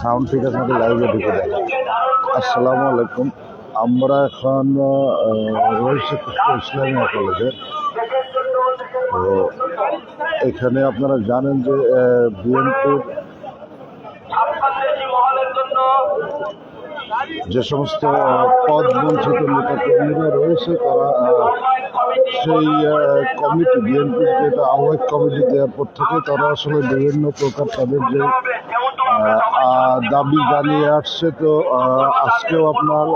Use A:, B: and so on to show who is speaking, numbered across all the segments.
A: Sound ঠিক আছে লাইভে ঢুকে দেয় আসসালামু আলাইকুম। আমরা এখন রয়েছি ইসলামিয়া কলেজে। তো এখানে আপনারা জানেন যে বিএনপির যে সমস্ত পদ বঞ্চিত নেতাকর্মীরা রয়েছে, তারা সেই কমিটি বিএনপির যেটা আহ্বায়ক কমিটি দেওয়ার পর থেকে তারা আসলে বিভিন্ন প্রকার তাদের যে দাবি জানিয়ে আসছে। তো আজকেও আপনার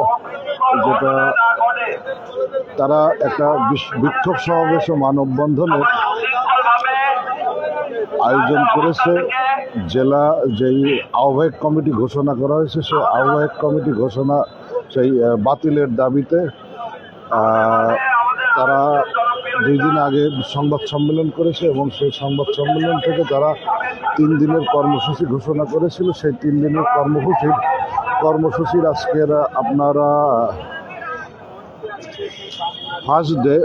A: যেটা, তারা একটা বিক্ষোভ সমাবেশ ও মানববন্ধনের আয়োজন করেছে জেলা যেই আহ্বায়ক কমিটি ঘোষণা করা হয়েছে সেই আহ্বায়ক কমিটি ঘোষণা সেই বাতিলের দাবিতে তারা দুই দিন আগে সংবাদ সম্মেলন করেছে এবং সেই সংবাদ সম্মেলন থেকে তারা তিন দিনের কর্মসূচি ঘোষণা করেছিল সেই তিন দিনের কর্মসূচির কর্মসূচির আজকের আপনারা ফার্স্ট ডে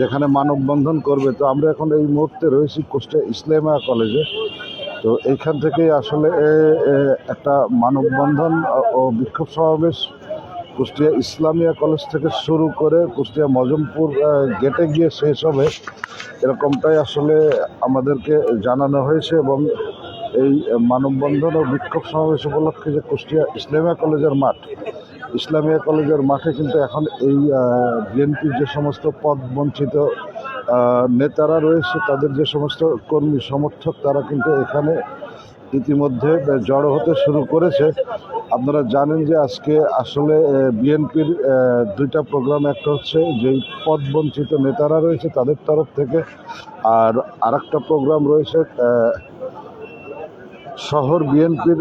A: যেখানে মানববন্ধন করবে, তো আমরা এখন এই মুহূর্তে রয়েছি কুষ্টিয়া ইসলামিয়া কলেজে। তো এইখান থেকে আসলে একটা মানববন্ধন ও বিক্ষোভ সমাবেশ কুষ্টিয়া ইসলামিয়া কলেজ থেকে শুরু করে কুষ্টিয়া মজমপুর গেটে গিয়ে শেষ হবে। এরকমটাই আসলে আমাদেরকে জানানো হয়েছে এবং এই মানববন্ধন ও বিক্ষোভ সমাবেশ উপলক্ষে যে কুষ্টিয়া ইসলামিয়া কলেজের মাঠ ইসলামিয়া কলেজের মাঠে কিন্তু এখন এই বিএনপির যে সমস্ত পদ বঞ্চিত নেতারা রয়েছে, তাদের যে সমস্ত কর্মী সমর্থক, তারা কিন্তু এখানে ইতিমধ্যে জড়ো হতে শুরু করেছে। আপনারা জানেন যে আজকে আসলে বিএনপির দুইটা প্রোগ্রাম, একটা হচ্ছে যেই পদ বঞ্চিত নেতারা রয়েছে তাদের তরফ থেকে, আর আরেকটা প্রোগ্রাম রয়েছে শহর বিএনপির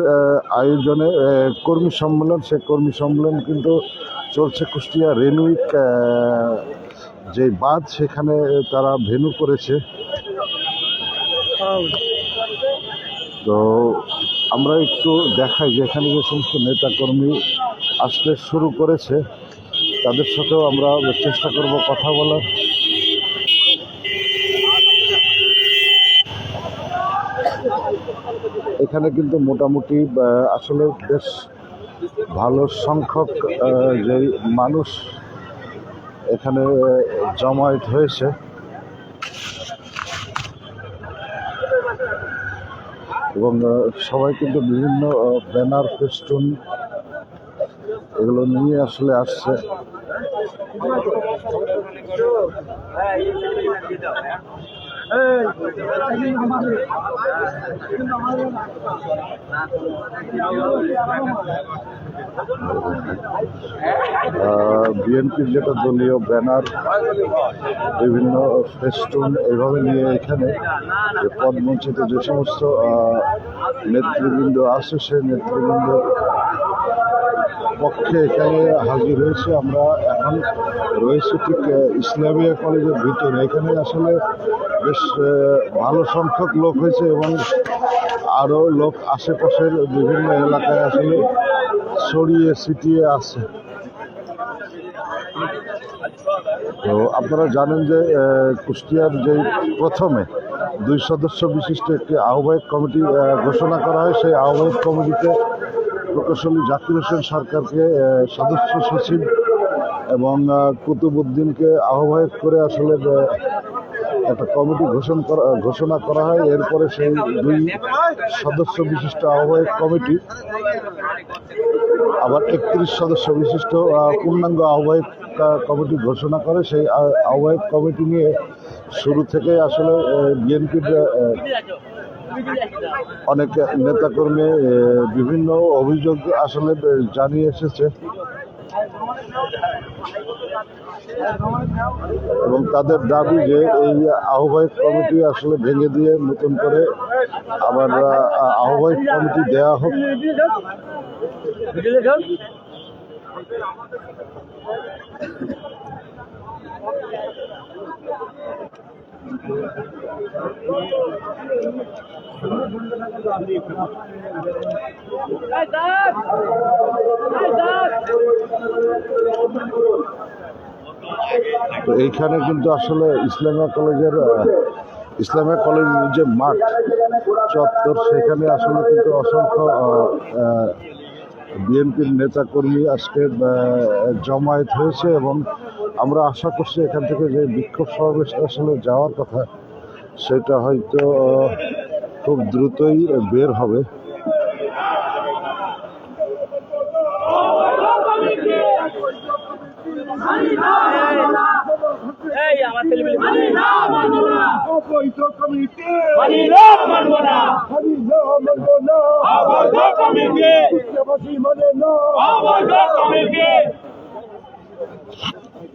A: আয়োজনে কর্মী সম্মেলন সেই কর্মী সম্মেলন কিন্তু চলছে কুষ্টিয়া রেনুইক যে বাঁধ সেখানে তারা ভেনু করেছে। তো আমরা একটু দেখাই যে এখানে যে সমস্ত নেতাকর্মী আসতে শুরু করেছে, তাদের সাথেও আমরা চেষ্টা করব কথা বলার। এখানে কিন্তু মোটামুটি আসলে বেশ ভালো সংখ্যক যেই মানুষ এখানে জমায়েত হয়েছে। এবং সবাই কিন্তু বিভিন্ন ব্যানার, ফেস্টুন এগুলো নিয়ে আসলে আসছে। বিএনপির যেটা দলীয় ব্যানার, বিভিন্ন ফেস্টুন এইভাবে নিয়ে এখানে যে পদবঞ্চিত যে সমস্ত নেতৃবৃন্দ আছে, সেই নেতৃবৃন্দের পক্ষে এখানে হাজির হয়েছে। আমরা এখন রয়েছি ঠিক ইসলামিয়া কলেজের ভিতরে। এখানে আসলে বেশ ভালো সংখ্যক লোক হয়েছে এবং আরও লোক আশেপাশের বিভিন্ন এলাকায় আসলে ছড়িয়ে ছিটিয়ে আছে। তো আপনারা জানেন যে কুষ্টিয়ার যে প্রথমে দুই সদস্য বিশিষ্ট একটি আহ্বায়ক কমিটি ঘোষণা করা হয়। সেই আহ্বায়ক কমিটিতে প্রকৌশলী জাকির হোসেন সরকারকে সদস্য সচিব এবং কুতুবুদ্দিনকে আহ্বায়ক করে আসলে একটা কমিটি ঘোষণা করা ঘোষণা করা হয়। এরপরে সেই দুই সদস্য বিশিষ্ট আহ্বায়ক কমিটি, আবার একত্রিশ সদস্য বিশিষ্ট পূর্ণাঙ্গ আহ্বায়ক কমিটি ঘোষণা করে। সেই আহ্বায়ক কমিটি নিয়ে শুরু থেকে আসলে বিএনপির অনেক নেতাকর্মী বিভিন্ন অভিযোগ আসলে জানিয়ে এসেছে। এবং তাদের দাবি যে এই আহ্বায়ক কমিটি আসলে ভেঙে দিয়ে নতুন করে আবার আহ্বায়ক কমিটি দেয়া হোক। তো এইখানে কিন্তু আসলে ইসলামিয়া কলেজের ইসলামিয়া কলেজের যে মাঠ চত্বর, সেখানে আসলে কিন্তু অসংখ্য বিএনপির নেতাকর্মী আজকে জমায়েত হয়েছে এবং আমরা আশা করছি এখান থেকে যে বিক্ষোভ সমাবেশটা আসলে যাওয়ার কথা সেটা হয়তো খুব দ্রুতই বের হবে।
B: মানি না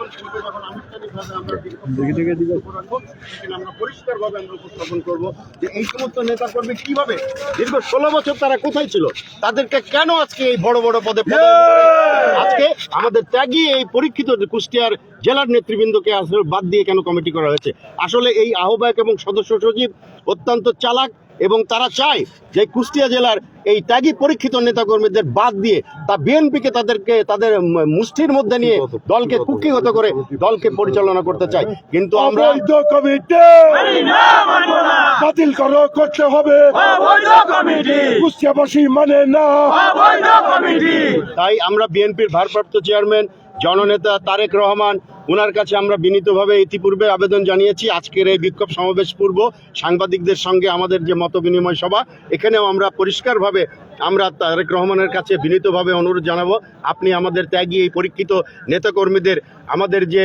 C: কিছুক্ষণ যখন আনুষ্ঠানিকভাবে আমরা আমরা পরিষ্কারভাবে আমরা উপস্থাপন করব যে এই সমস্ত নেতাকর্মী কীভাবে দীর্ঘ ষোলো বছর তারা কোথায় ছিল তাদেরকে কেন আজকে এই বড় বড় পদে আজকে আমাদের ত্যাগী এই পরীক্ষিত কুষ্টিয়ার জেলার নেতৃবৃন্দকে আসলে বাদ দিয়ে কেন কমিটি করা হয়েছে? আসলে এই আহ্বায়ক এবং সদস্য সচিব অত্যন্ত চালাক এবং তারা চায় যে কুষ্টিয়া জেলার এই ত্যাগী পরীক্ষিত নেতাকর্মীদের বাদ দিয়ে তা বিএনপিকে তাদেরকে তাদের মুষ্টির মধ্যে নিয়ে দলকে কুক্ষিগত করে দলকে পরিচালনা করতে চায়। কিন্তু আমরা
D: বাতিল করো করতে হবে। কুষ্টিয়াবাসী মানে না।
C: তাই আমরা বিএনপির ভারপ্রাপ্ত চেয়ারম্যান জননেতা তারেক রহমান ওনার কাছে আমরা বিনীতভাবে ইতিপূর্বে আবেদন জানিয়েছি। আজকের এই বিক্ষোভ সমাবেশ পূর্ব, সাংবাদিকদের সঙ্গে আমাদের যে মত বিনিময় সভা, এখানেও আমরা পরিষ্কারভাবে আমরা তারেক রহমানের কাছে বিনীতভাবে অনুরোধ জানাব। আপনি আমাদের ত্যাগী, এই পরীক্ষিত নেতাকর্মীদের, আমাদের যে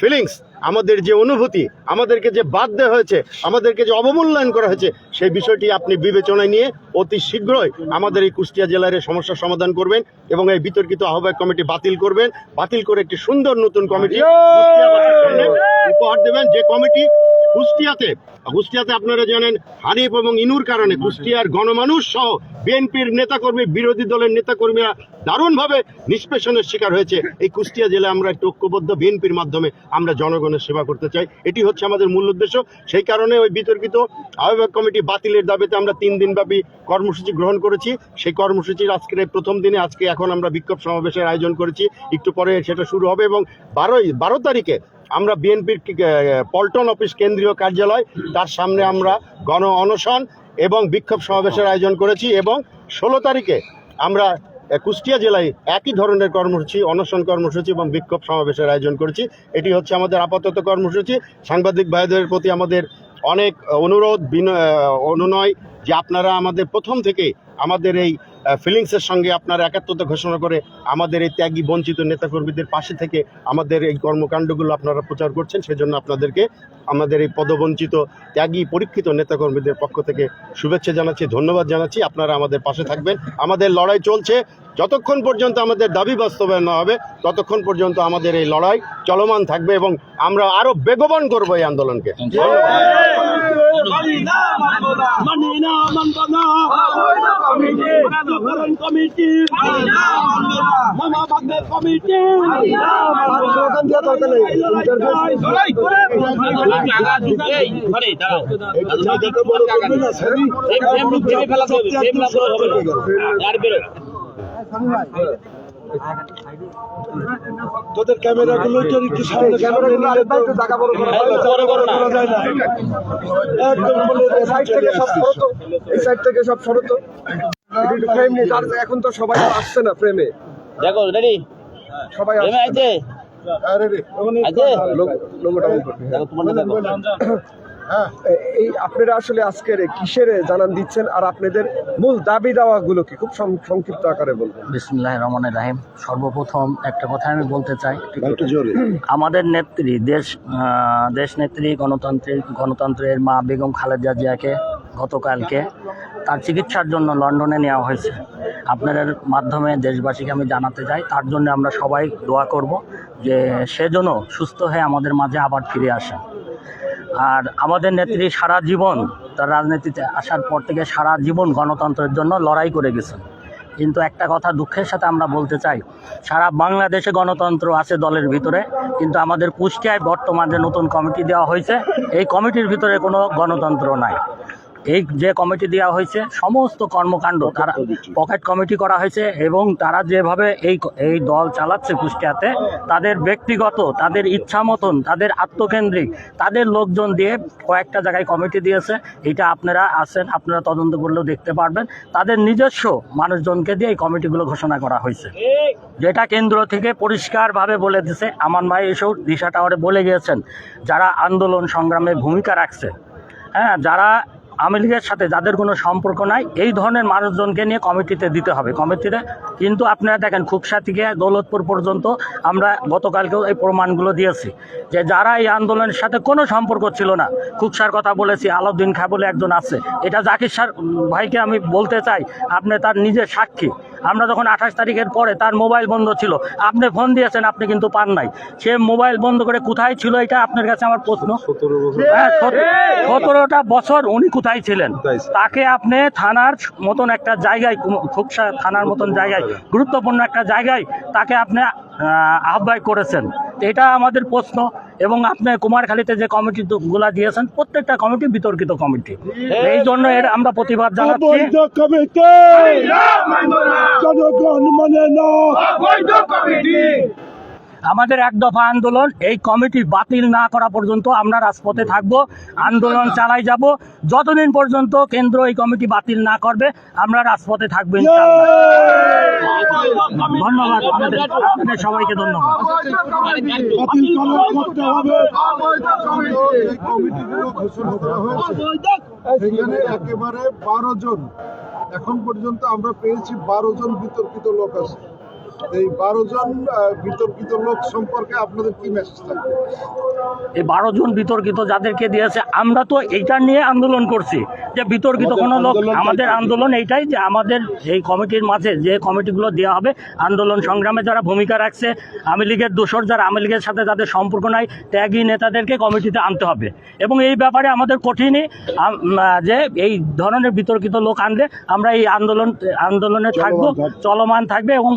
C: ফিলিংস আমাদের যে অনুভূতি আমাদেরকে যে বাদ দেওয়া হয়েছে আমাদেরকে যে অবমূল্যায়ন করা হয়েছে সেই বিষয়টি আপনি বিবেচনায় নিয়ে অতি শীঘ্রই আমাদের এই কুষ্টিয়া জেলার এই সমস্যার সমাধান করবেন এবং এই বিতর্কিত আহ্বায়ক কমিটি বাতিল করবেন। বাতিল করে একটি সুন্দর নতুন কমিটি উপহার দেবেন। যে কমিটি কুষ্টিয়াতে কুষ্টিয়াতে আপনারা জানেন হানিফ এবং ইনুর কারণে কুষ্টিয়ার গণমানুষ সহ বিএনপির নেতাকর্মী, বিরোধী দলের নেতাকর্মীরা দারুণভাবে নিষ্পেষণের শিকার হয়েছে। এই কুষ্টিয়া জেলায় আমরা একটি ঐক্যবদ্ধ বিএনপির মাধ্যমে আমরা জনগণের সেবা করতে চাই। এটি হচ্ছে আমাদের মূল উদ্দেশ্য। সেই কারণে ওই বিতর্কিত আহ্বায়ক কমিটি বাতিলের দাবিতে আমরা তিন দিনব্যাপী কর্মসূচি গ্রহণ করেছি। সেই কর্মসূচির আজকের প্রথম দিনে আজকে এখন আমরা বিক্ষোভ সমাবেশের আয়োজন করেছি। একটু পরে সেটা শুরু হবে এবং বারোই, বারো তারিখে আমরা বিএনপির পল্টন অফিস কেন্দ্রীয় কার্যালয়, তার সামনে আমরা গণ অনশন এবং বিক্ষোভ সমাবেশের আয়োজন করেছি এবং ষোলো তারিখে আমরা কুষ্টিয়া জেলায় একই ধরনের কর্মসূচি, অনশন কর্মসূচি এবং বিক্ষোভ সমাবেশের আয়োজন করেছি। এটি হচ্ছে আমাদের আপাতত কর্মসূচি। সাংবাদিক ভাইদের প্রতি আমাদের অনেক অনুরোধ, বিনয় অনুনয় যে আপনারা আমাদের প্রথম থেকে আমাদের এই ফিলিংসের সঙ্গে আপনারা একাত্মতা ঘোষণা করে আমাদের এই ত্যাগী, বঞ্চিত নেতাকর্মীদের পাশে থেকে আমাদের এই কর্মকাণ্ডগুলো আপনারা প্রচার করছেন, সেজন্য আপনাদেরকে আমাদের এই পদবঞ্চিত, ত্যাগী, পরীক্ষিত নেতাকর্মীদের পক্ষ থেকে শুভেচ্ছা জানাচ্ছি, ধন্যবাদ জানাচ্ছি, আপনারা আমাদের পাশে থাকবেন। আমাদের লড়াই চলছে, যতক্ষণ পর্যন্ত আমাদের দাবি বাস্তবায়ন না হবে, ততক্ষণ পর্যন্ত আমাদের এই লড়াই চলমান থাকবে এবং আমরা আরও বেগবান করব এই আন্দোলনকে।
B: মানি না মানবো না। মানি না মানবো না। কমিটি। প্রধান কমিটি। মানি না মানবো না। মামা বাগদের কমিটি। মানি না মানবো না। স্লোগান দেওয়া দরকার নেই। লড়াই করে লাগা এই ঘরে দাঁড়াও। এই ফ্রেম রূপ ভেঙে ফেলাতে হবে ফ্রেম না হবে। আর বেরো।
D: তোদের ক্যামেরা গুলো একটু সামনে সামনে নিলে তো টাকা বড়
B: না
D: যায়। না। একদম বলে সাইড থেকে সব তো এই সাইড থেকে সব একটু ফ্রেম নেই তার এখন তো সবাই আসছে না ফ্রেমে
B: দেখো রেডি
D: সবাই আসছে
B: আইছে আইছে
D: লোগোটা অন করতে
B: দেখো তোমার দেখো।
D: এ- এই আপনারা আসলে আজকের কিসের জানান দিচ্ছেন আর আপনাদের মূল দাবি দাওয়া গুলো কি খুব সংক্ষিপ্ত আকারে বলবেন।
E: বিসমুল্লাহ রহমান রাহিম। সর্বপ্রথম একটা কথা আমি বলতে চাই। আমাদের নেত্রী দেশ দেশ নেত্রী গণতান্ত্রিক গণতন্ত্রের মা বেগম খালেদা জিয়াকে গতকালকে তার চিকিৎসার জন্য লন্ডনে নেওয়া হয়েছে। আপনাদের মাধ্যমে দেশবাসীকে আমি জানাতে চাই তার জন্য আমরা সবাই দোয়া করব যে সেজন্য সুস্থ হয়ে আমাদের মাঝে আবার ফিরে আসে আর আমাদের নেত্রী সারা জীবন তার রাজনীতিতে আসার পর থেকে সারা জীবন গণতন্ত্রের জন্য লড়াই করে গেছেন কিন্তু একটা কথা দুঃখের সাথে আমরা বলতে চাই, সারা বাংলাদেশে গণতন্ত্র আছে দলের ভিতরে, কিন্তু আমাদের কুষ্টিয়ায় বর্তমানে নতুন কমিটি দেওয়া হয়েছে, এই কমিটির ভিতরে কোনো গণতন্ত্র নাই। এই যে কমিটি দেওয়া হয়েছে সমস্ত কর্মকাণ্ড তারা পকেট কমিটি করা হয়েছে এবং তারা যেভাবে এই এই দল চালাচ্ছে কুষ্টিয়াতে তাদের ব্যক্তিগত তাদের ইচ্ছা মতন তাদের আত্মকেন্দ্রিক তাদের লোকজন দিয়ে কয়েকটা জায়গায় কমিটি দিয়েছে। এটা আপনারা আছেন আপনারা তদন্ত করলেও দেখতে পারবেন। তাদের নিজস্ব মানুষজনকে দিয়ে এই কমিটিগুলো ঘোষণা করা হয়েছে। যেটা কেন্দ্র থেকে পরিষ্কারভাবে বলে দিছে। আমার ভাই এসব দিশা টাওয়ারে বলে গিয়েছেন যারা আন্দোলন সংগ্রামে ভূমিকা রাখছে হ্যাঁ যারা আওয়ামী লীগের সাথে যাদের কোনো সম্পর্ক নাই, এই ধরনের মানুষজনকে নিয়ে কমিটিতে দিতে হবে। কমিটিতে কিন্তু আপনারা দেখেন খুবসা থেকে দৌলতপুর পর্যন্ত আমরা গতকালকেও এই প্রমাণগুলো দিয়েছি যে যারা এই আন্দোলনের সাথে কোনো সম্পর্ক ছিল না খুবসার কথা বলেছি, আলাউদ্দিন খা বলে একজন আছে, এটা জাকির সার ভাইকে আমি বলতে চাই, আপনি তার নিজের সাক্ষী। আমরা যখন আঠাশ তারিখের পরে তার মোবাইল বন্ধ ছিল আপনি ফোন দিয়েছেন আপনি কিন্তু পান নাই। সে মোবাইল বন্ধ করে কোথায় ছিল এটা আপনার কাছে আমার প্রশ্ন? হ্যাঁ সতেরোটা বছর উনি কোথায় ছিলেন? তাকে আপনি থানার মতন একটা জায়গায় খুবসা খুকসা থানার মতন জায়গায় গুরুত্বপূর্ণ একটা জায়গায় তাকে আপনি আহ্বায়ক করেছেন। এটা আমাদের প্রশ্ন এবং আপনি কুমারখালীতে যে কমিটি গুলা দিয়েছেন প্রত্যেকটা কমিটি বিতর্কিত কমিটি। এই জন্য এর আমরা প্রতিবাদ জানাচ্ছি।
B: জনগণ মানে না।
E: আমাদের এক দফা আন্দোলন, এই কমিটি বাতিল না করা পর্যন্ত আমরা রাজপথে থাকব, আন্দোলন চালাই যাব। যতদিন পর্যন্ত কেন্দ্র এই কমিটি বাতিল না করবে, আমরা রাজপথে থাকব ধন্যবাদ আপনাদের সবাইকে ধন্যবাদ।
A: সেখানে একেবারে বারো জন, এখন পর্যন্ত আমরা পেয়েছি বারো জন বিতর্কিত লোক আছে। এই বারো জন বিতর্কিত লোক সম্পর্কে আপনাদের কি মেসেজ থাকবে?
E: এই বারো জন বিতর্কিত যাদেরকে দিয়েছে আমরা তো এইটা নিয়ে আন্দোলন করছি যে বিতর্কিত কোনো লোক আমাদের আন্দোলন এইটাই যে আমাদের এই কমিটির মাঝে যে কমিটিগুলো দেওয়া হবে আন্দোলন সংগ্রামে যারা ভূমিকা রাখছে আওয়ামী লীগের দোসর যারা আওয়ামী লীগের সাথে যাদের সম্পর্ক নাই ত্যাগী নেতাদেরকে কমিটিতে আনতে হবে। এবং এই ব্যাপারে আমাদের কঠিনই যে এই ধরনের বিতর্কিত লোক আনলে আমরা এই আন্দোলন আন্দোলনে থাকব চলমান থাকবে এবং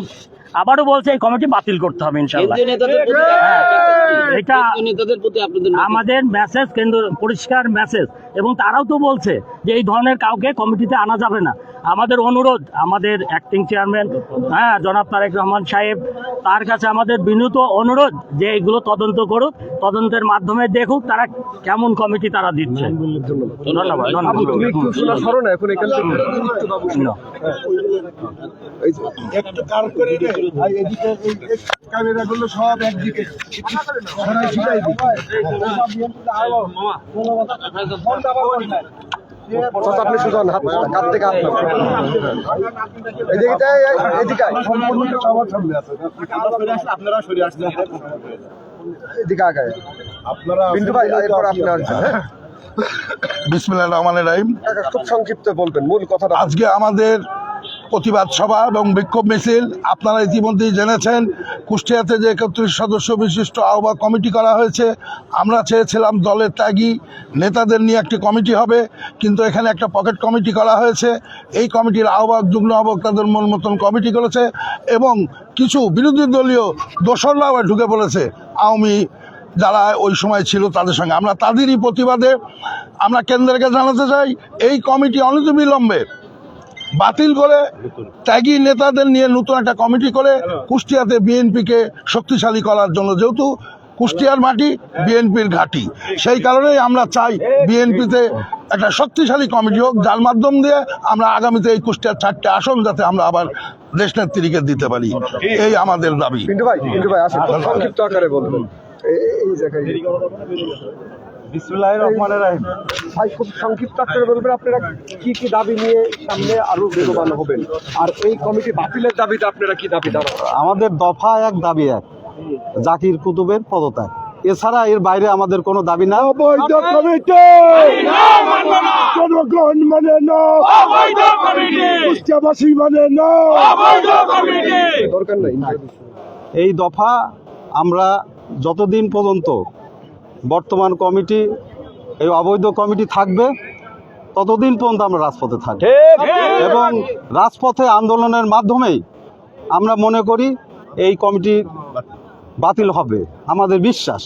E: আবারও বলছে এই কমিটি বাতিল করতে হবে ইনশাল্লাহ হ্যাঁ, এটা
F: নেতাদের প্রতি আপনাদের
E: আমাদের মেসেজ কেন্দ্র পরিষ্কার মেসেজ এবং তারাও তো বলছে যে এই ধরনের কাউকে কমিটিতে আনা যাবে না। আমাদের অনুরোধ আমাদের অ্যাক্টিং চেয়ারম্যান হ্যাঁ জনাব তারেক রহমান সাহেব তার কাছে আমাদের বিনীত অনুরোধ যে এগুলো তদন্ত করুক তদন্তের মাধ্যমে দেখুক তারা কেমন কমিটি তারা দিচ্ছে। ধন্যবাদ ধন্যবাদ।
A: সব একদিকে।
D: আপনি সুজন হাত কাত থেকে হাত এদিকে আগায়।
A: আপনারা
D: বিন্দু ভাই এরপর আপনি আসবেন হ্যাঁ?
G: বিসমিল্লাহ রহমান রাহিম।
D: কাকা, খুব সংক্ষিপ্ত বলবেন মূল কথাটা।
G: আজকে আমাদের প্রতিবাদ সভা এবং বিক্ষোভ মিছিল। আপনারা ইতিমধ্যেই জেনেছেন, কুষ্টিয়াতে যে একত্রিশ সদস্য বিশিষ্ট আহ্বায়ক কমিটি করা হয়েছে, আমরা চেয়েছিলাম দলের ত্যাগী, নেতাদের নিয়ে একটি কমিটি হবে, কিন্তু এখানে একটা পকেট কমিটি করা হয়েছে। এই কমিটির আহ্বায়ক যুগ্ম আহ্বায়ক তাদের মন মতন কমিটি করেছে এবং কিছু বিরোধী দলীয় দোসররাও ঢুকে পড়েছে। আওয়ামী যারা ওই সময় ছিল তাদের সঙ্গে। আমরা তাদেরই প্রতিবাদে আমরা কেন্দ্রকে জানাতে চাই, এই কমিটি অনতিবিলম্বে বাতিল করে ত্যাগী নেতাদের নিয়ে নতুন একটা কমিটি করে কুষ্টিয়াতে বিএনপিকে শক্তিশালী করার জন্য যেহেতু কুষ্টিয়ার মাটি বিএনপির ঘাঁটি। সেই কারণেই আমরা চাই বিএনপিতে একটা শক্তিশালী কমিটি হোক যার মাধ্যম দিয়ে আমরা আগামীতে এই কুষ্টিয়ার চারটে আসন যাতে আমরা আবার দেশনেত্রীকে দিতে পারি। এই আমাদের দাবি।
D: খুব সংক্ষিপ্ত আকারে বলবেন। এই- এই- এই জায়গায় ভাই খুব সংক্ষিপ্ত আকারে বলবেন আপনারা কি কি দাবি নিয়ে সামনে আরও বেগবান হবেন? আর এই কমিটি বাতিলের দাবিতে আপনারা কি দাবি জানাবেন
H: আমাদের দফা এক দাবি এক। জাকির কুতুবের পদত্যাগ। এছাড়া এর বাইরে আমাদের কোনো দাবি না।
B: অবৈধ কমিটি! জনগণ মানে না। অবৈধ কমিটি। কুষ্টিয়াবাসী মানে না। অবৈধ কমিটি।
D: দরকার নাই।
H: এই দফা আমরা যতদিন পর্যন্ত বর্তমান কমিটি এই অবৈধ কমিটি থাকবে ততদিন পর্যন্ত আমরা রাজপথে থাকব। এবং রাজপথে আন্দোলনের মাধ্যমেই আমরা মনে করি এই কমিটি বাতিল হবে। আমাদের বিশ্বাস।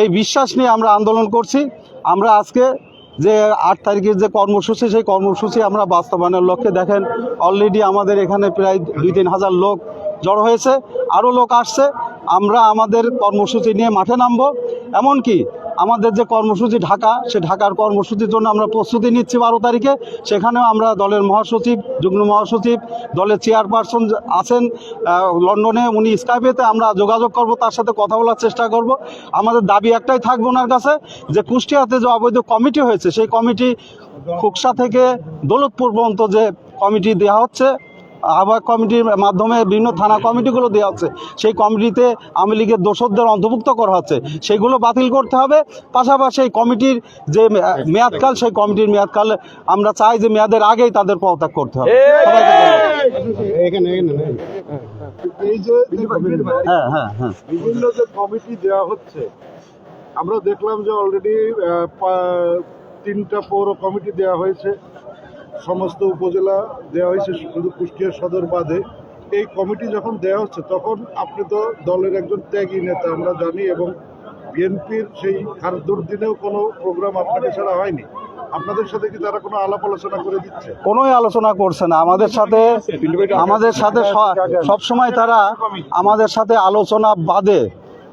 H: এই বিশ্বাস নিয়ে আমরা আন্দোলন করছি। আমরা আজকে যে আট তারিখের যে কর্মসূচি সেই কর্মসূচি আমরা বাস্তবায়নের লক্ষ্যে দেখেন অলরেডি আমাদের এখানে প্রায় দুই তিন হাজার লোক জড়ো হয়েছে। আরও লোক আসছে। আমরা আমাদের কর্মসূচি নিয়ে মাঠে নামবো। এমনকি আমাদের যে কর্মসূচি ঢাকা, সে ঢাকার কর্মসূচির জন্য আমরা প্রস্তুতি নিচ্ছি বারো তারিখে। সেখানেও আমরা দলের মহাসচিব, যুগ্ম মহাসচিব, দলের চেয়ারপারসন আছেন লন্ডনে উনি স্কাইপেতে আমরা যোগাযোগ করব, তার সাথে কথা বলার চেষ্টা করব। আমাদের দাবি একটাই থাকবে ওনার কাছে, যে কুষ্টিয়াতে যে অবৈধ কমিটি হয়েছে, সেই কমিটি খুকসা থেকে দৌলতপুর পর্যন্ত যে কমিটি দেওয়া হচ্ছে আহ্বায়ক কমিটির মাধ্যমে বিভিন্ন থানা কমিটিগুলো দেওয়া হচ্ছে। সেই কমিটিতে আওয়ামী লীগের দোষরদের অন্তর্ভুক্ত করা হচ্ছে। সেগুলো বাতিল করতে হবে। পাশাপাশি এই কমিটির যে মেয়াদকাল সেই কমিটির মেয়াদকাল আমরা চাই যে মেয়াদের আগেই তাদের পদত্যাগ করতে হবে।
A: এই! যে যে
H: হ্যাঁ হ্যাঁ হ্যাঁ।
A: বিভিন্ন যে কমিটি দেওয়া হচ্ছে আমরা দেখলাম যে অলরেডি তিনটা পৌর কমিটি দেওয়া হয়েছে। সমস্ত উপজেলা দেওয়া হয়েছে শুধু কুষ্টিয়া সদর বাদে। এই কমিটি যখন দেওয়া হচ্ছে, তখন আপনি তো দলের একজন ত্যাগী নেতা, আমরা জানি, এবং বিএনপির সেই খারদুর দিনেও কোনো প্রোগ্রাম আপনাকে ছাড়া হয়নি। আপনাদের সাথে কি তারা কোনো আলাপ আলোচনা করে দিচ্ছে?
H: কোনোই আলোচনা করছে না। আমাদের সাথে আমাদের সাথে সব সময় তারা আমাদের সাথে আলোচনা বাদে।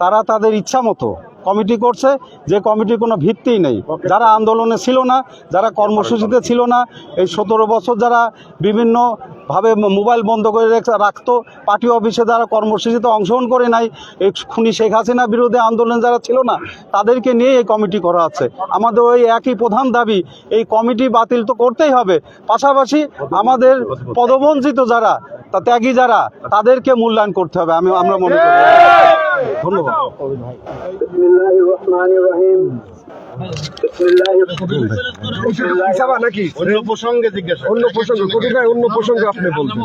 H: তারা তাদের ইচ্ছা মতো কমিটি করছে, যে কমিটির কোনো ভিত্তিই নেই। যারা আন্দোলনে ছিল না, যারা কর্মসূচিতে ছিল না, এই সতেরো বছর যারা বিভিন্ন ভাবে মোবাইল বন্ধ করে রেখে- রাখতো, পার্টি অফিসে যারা কর্মসূচিতে অংশগ্রহণ করে নাই, এই খুনি শেখ হাসিনা বিরোধী আন্দোলন যারা ছিল না, তাদেরকে নিয়ে এই কমিটি করা আছে। আমাদের ওই একই প্রধান দাবি, এই কমিটি বাতিল তো করতেই হবে। পাশাপাশি আমাদের পদবঞ্চিত যারা, তা ত্যাগী যারা, তাদেরকে মূল্যায়ন করতে হবে, আমি আমরা মনে করি। ধন্যবাদ।
D: নাকি?
C: অন্য প্রসঙ্গে জিজ্ঞাসা
D: অন্য প্রসঙ্গ কবি ভাই অন্য প্রসঙ্গ আপনি বলবেন।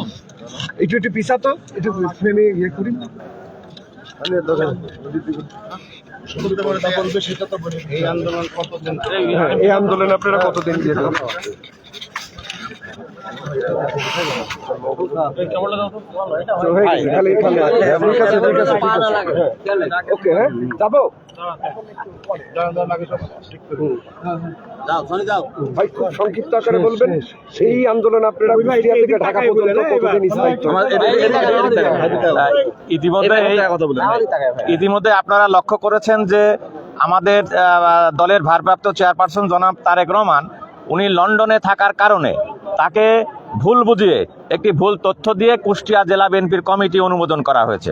D: একটু একটু পিছা তো একটু ফ্রেমে ইয়ে করি।
C: এই আন্দোলন কতদিন?
D: হ্যাঁ, এই আন্দোলন আপনারা কতদিন দিয়ে ওকে হ্যাঁ? যাব? ভাই খুব সংক্ষিপ্ত আকারে বলবেন। সেই আন্দোলন আপনারা কুষ্টিয়া থেকে ঢাকা পর্যন্ত কতদিন
F: ইতিমধ্যে ইতিমধ্যে আপনারা লক্ষ্য করেছেন যে আমাদের দলের ভারপ্রাপ্ত চেয়ারপারসন জনাব তারেক রহমান উনি লন্ডনে থাকার কারণে তাকে ভুল বুঝিয়ে একটি ভুল তথ্য দিয়ে কুষ্টিয়া জেলা বিএনপির কমিটি অনুমোদন করা হয়েছে।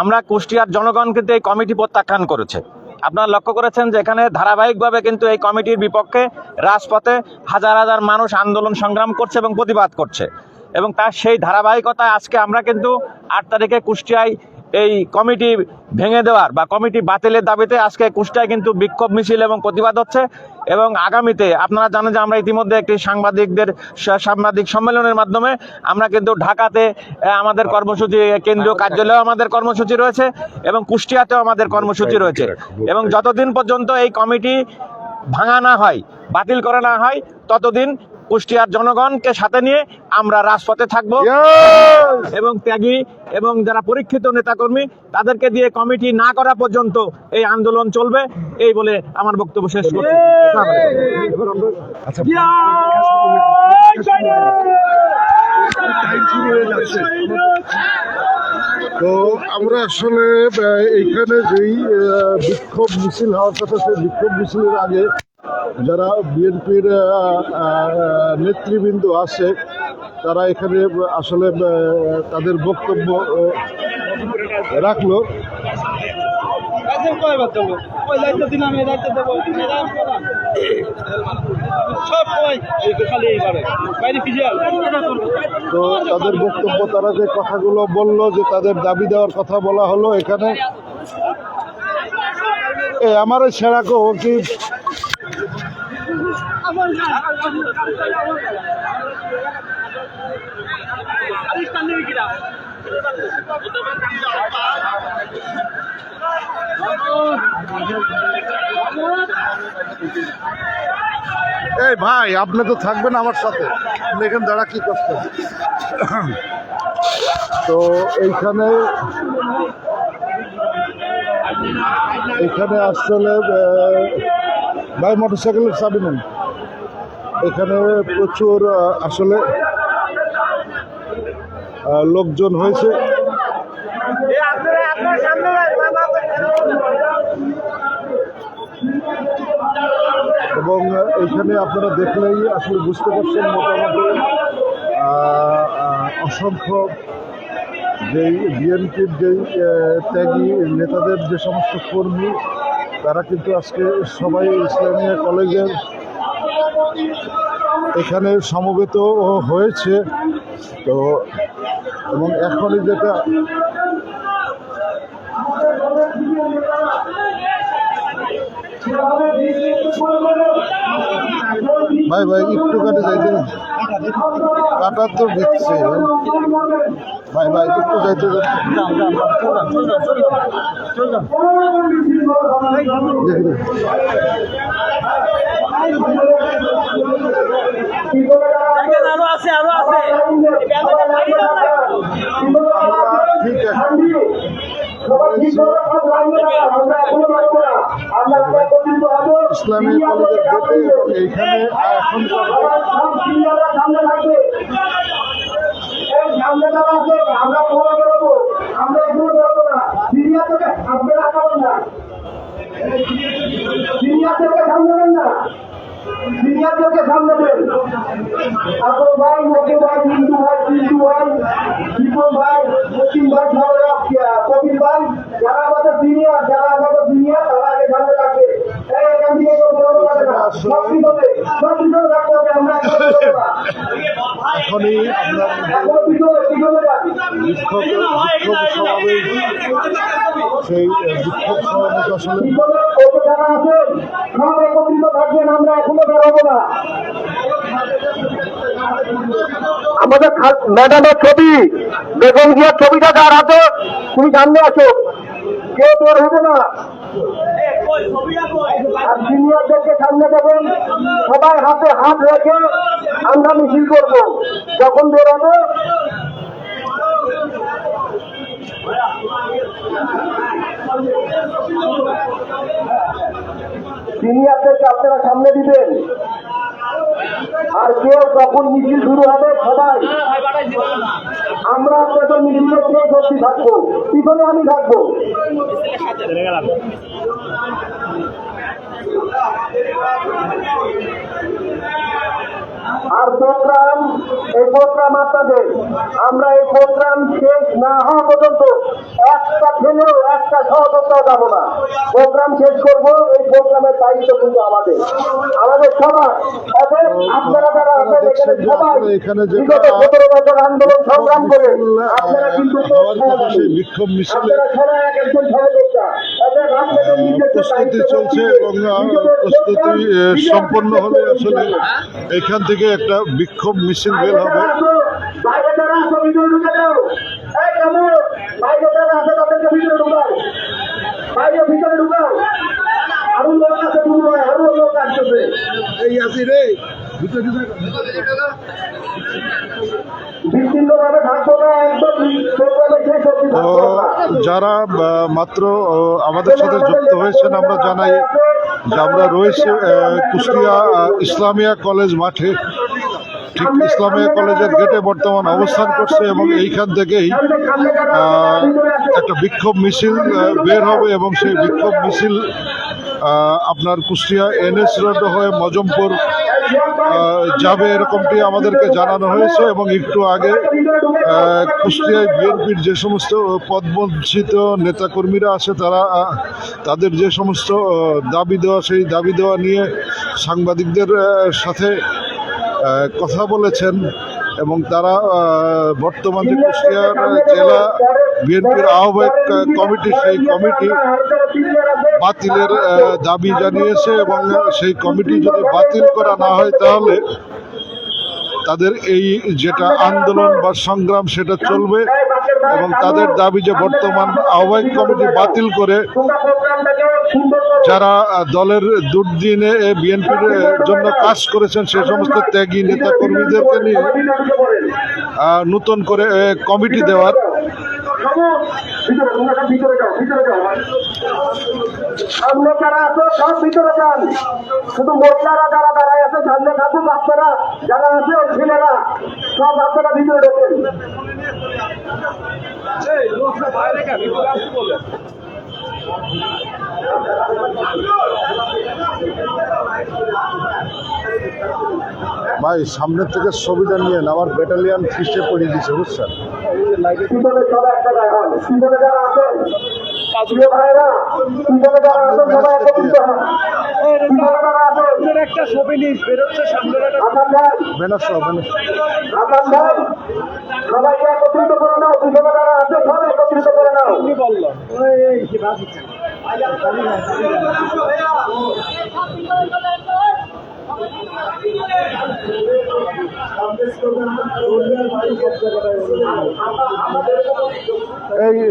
F: আমরা কুষ্টিয়ার জনগণ কিন্তু এই কমিটি প্রত্যাখ্যান করেছে। আপনারা লক্ষ্য করেছেন যে এখানে ধারাবাহিকভাবে কিন্তু এই কমিটির বিপক্ষে রাজপথে হাজার হাজার মানুষ আন্দোলন সংগ্রাম করছে এবং প্রতিবাদ করছে। এবং তার সেই ধারাবাহিকতায় আজকে আমরা কিন্তু আট তারিখে কুষ্টিয়ায় এই কমিটি ভেঙে দেওয়ার বা কমিটি বাতিলের দাবিতে আজকে কুষ্টিয়ায় কিন্তু বিক্ষোভ মিছিল এবং প্রতিবাদ হচ্ছে। এবং আগামীতে আপনারা জানেন যে আমরা ইতিমধ্যে একটি সাংবাদিকদের সাংবাদিক সম্মেলনের মাধ্যমে আমরা কিন্তু ঢাকাতে আমাদের কর্মসূচি কেন্দ্রীয় কার্যালয়েও আমাদের কর্মসূচি রয়েছে এবং কুষ্টিয়াতেও আমাদের কর্মসূচি রয়েছে। এবং যতদিন পর্যন্ত এই কমিটি ভাঙা না হয় বাতিল করা না হয় ততদিন কুষ্টিয়ার জনগণকে সাথে নিয়ে আমরা রাজপথে থাকব। এবং ত্যাগী এবং যারা পরীক্ষিত নেতাকর্মী তাদেরকে দিয়ে কমিটি না করা পর্যন্ত এই আন্দোলন চলবে। এই বলে আমার বক্তব্য শেষ করছি।
D: হয়ে যাচ্ছে
A: তো আমরা আসলে আহ, এইখানে যেই বিক্ষোভ মিছিল হওয়ার কথা সেই বিক্ষোভ মিছিলের আগে যারা বিএনপির নেতৃবৃন্দ আছে তারা এখানে আসলে তাদের বক্তব্য রাখল। তো তাদের বক্তব্য তারা যে কথাগুলো বলল যে তাদের দাবি দেওয়ার কথা বলা হলো এখানে। এ আমার সেরাকো কি এই ভাই, আপনি তো থাকবেন আমার সাথে। এখানে দাঁড়া, কি করতেন তো এইখানে এখানে আসলে ভাই মোটরসাইকেলের চাবি নেন। এখানে প্রচুর আসলে লোকজন হয়েছে। এবং এখানে আপনারা দেখলেই আসলে বুঝতে পারছেন মোটামুটি অসংখ্য যেই বিএনপির যেই ত্যাগী নেতাদের যে সমস্ত কর্মী, তারা কিন্তু আজকে সবাই ইসলামিয়া কলেজের এখানে সমবেত হয়েছে। তো এবং এখনই যেটা ভাই ভাই, একটু কাটে যাইতে কাটা তো দিচ্ছে। ভাই ভাই, একটু যাইতে ইসলামী কলেজের গেটে এবং এইখানে এখন
D: আমরা যারা আছেন সব একত্রিত থাকবেন আমরা এখনও বেরোবো না আমাদের ম্যাডামের ছবি, বেগম জিয়ার ছবিটা যার আছে তুমি সামনে আছো কেউ বের হবে না। আর সিনিয়রদেরকে সামনে দেবেন সবাই হাতে হাত রেখে আমরা মিছিল করব। যখন বের হবে সিনিয়রদেরকে আপনারা সামনে দিবেন। আর কেউ যখন মিছিল শুরু হবে সবাই। আমরা আপনাদের মিছিলের পুরো শক্তি থাকব। পিছনে আমি থাকব। আর প্রোগ্রাম এই প্রোগ্রাম আপনাদের। আমরা এই প্রোগ্রাম শেষ না হওয়া পর্যন্ত একটা ছেলেও একটা সহযোগিতা যাব না। প্রোগ্রাম শেষ করব এই প্রোগ্রামের দায়িত্ব কিন্তু আমাদের। আমাদের সবার। অতএব আপনারা যারা আছেন এখানে সবাই বিগত সতেরো বছর আন্দোলন সংগ্রাম করে আপনারা কিন্তু
A: হওয়ার কথা সেই বিক্ষোভ মিছিলে
D: আপনারা সবাই এক একজন সহযোগিতা অতএব আপনাদের নিজেদের
A: প্রস্তুতি
D: দায়িত্ব
A: চলছে এবং সম্পন্ন হলে আসলে এখান থেকে একটা বিক্ষোভ মিছিল বের হবে।
D: এই কামড়, বাইরে যারা
A: মাত্র আমাদের সাথে যুক্ত হয়েছেন, আমরা জানাই যে আমরা রয়েছে কুষ্টিয়া ইসলামিয়া কলেজ মাঠে ঠিক ইসলামিয়া কলেজের গেটে বর্তমান অবস্থান করছে এবং এইখান থেকেই। একটা বিক্ষোভ মিছিল বের হবে এবং সেই বিক্ষোভ মিছিল আপনার কুষ্টিয়া এনএস রোড হয়ে মজমপুর যাবে এরকমটি আমাদেরকে জানানো হয়েছে? এবং একটু আগে কুষ্টিয়ায় বিএনপির যে সমস্ত পদবঞ্চিত নেতাকর্মীরা আছে, তারা তাদের যে সমস্ত দাবি দেওয়া, সেই দাবি দেওয়া নিয়ে সাংবাদিকদের সাথে কথা বলেছেন। এবং তারা বর্তমানে কুষ্টিয়ার জেলা বিএনপির আহ্বায়ক কমিটি, সেই কমিটি বাতিলের দাবি জানিয়েছে এবং সেই কমিটি যদি বাতিল করা না হয় তাহলে তাদের এই যেটা আন্দোলন বা সংগ্রাম সেটা চলবে এবং তাদের দাবি যে বর্তমান আহ্বায়ক কমিটি বাতিল করে যারা দলের দুর্দিনে বিএনপির জন্য কাজ করেছেন সে সমস্ত ত্যাগী নেতা কর্মীদেরকে নিয়ে নতুন করে কমিটি দেওয়ার
D: ভিতরে তোমরা সব ভিতরে যাও শুধু মহিলারা যারা দাঁড়ায় আছে সামনে থাকুক আপনারা যারা আছে ছেলেরা, সব আপনারা ভিতরে ঢোকেন।
A: ভাই সামনের থেকে ছবিটা নিয়ে আমার ব্যাটালিয়ান ফিসে পড়ে দিছে বুঝছেন
B: একটা ছবি নিস বেরোচ্ছে
D: সবাইকে একত্রিত করে নাও যারা আছে সব একত্রিত করে নাও
B: বলল
A: এই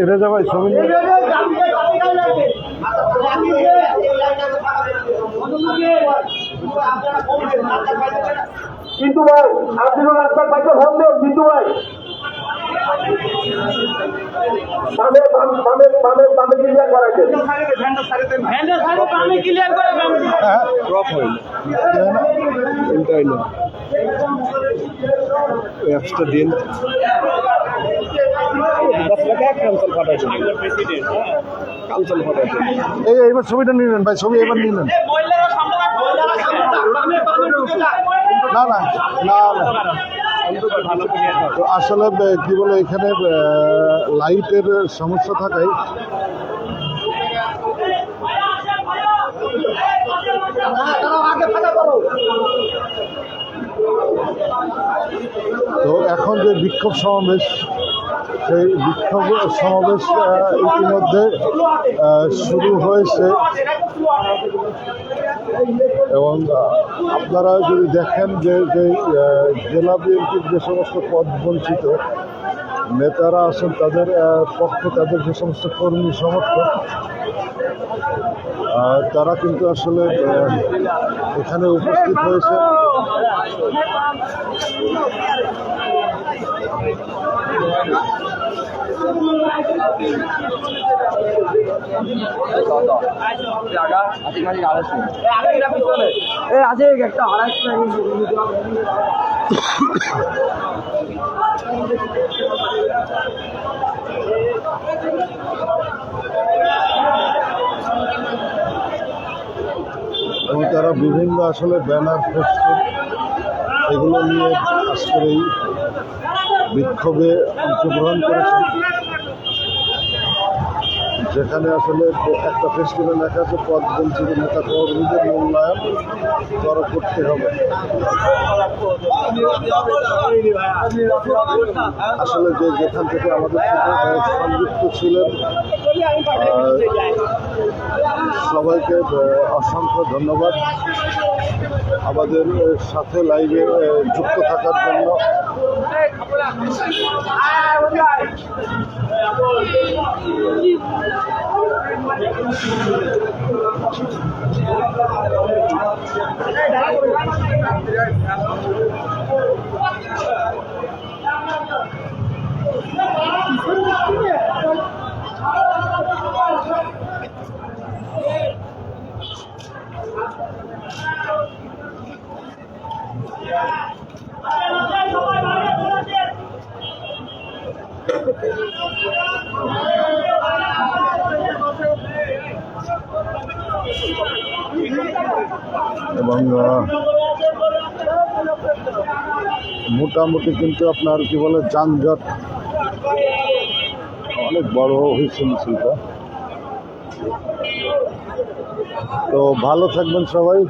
A: রেজা ভাই ছবি
D: কিন্তু ভাই আপনি রাস্তার পাইতে হন কিন্তু ভাই।
A: দিন এই এইবার ছবিটা নিলেন ভাই ছবি এবার নিলেন। না না না না। তো আসলে কি বলে, এখানে লাইটের সমস্যা থাকায় তো এখন যে বিক্ষোভ সমাবেশ, সেই বিক্ষোভ সমাবেশ ইতিমধ্যে শুরু হয়েছে। এবং আপনারা যদি দেখেন যে যে জেলা বিএনপির যে সমস্ত পদ বঞ্চিত, নেতারা আছেন তাদের পক্ষে তাদের যে সমস্ত কর্মী সমর্থক তারা কিন্তু আসলে এখানে উপস্থিত হয়েছে। এবং তারা বিভিন্ন আসলে ব্যানার ফেস্টুন এগুলো নিয়ে আজকের এই বিক্ষোভে অংশগ্রহণ করেছেন যেখানে আসলে একটা ফেস্টিভ্যাল লেখা আছে পদ বঞ্চিত নেতা কর্মীদের মূল্যায়ন করা করতে হবে। আসলে যে যেখান থেকে আমাদের সংযুক্ত ছিলেন সবাইকে অসংখ্য ধন্যবাদ। আমাদের সাথে লাইভে যুক্ত থাকার জন্য। I'm এবং মোটামুটি কিন্তু আপনার কি বলে, যানজট অনেক বড় হয়েছে মিছিলটা। তো ভালো থাকবেন সবাই।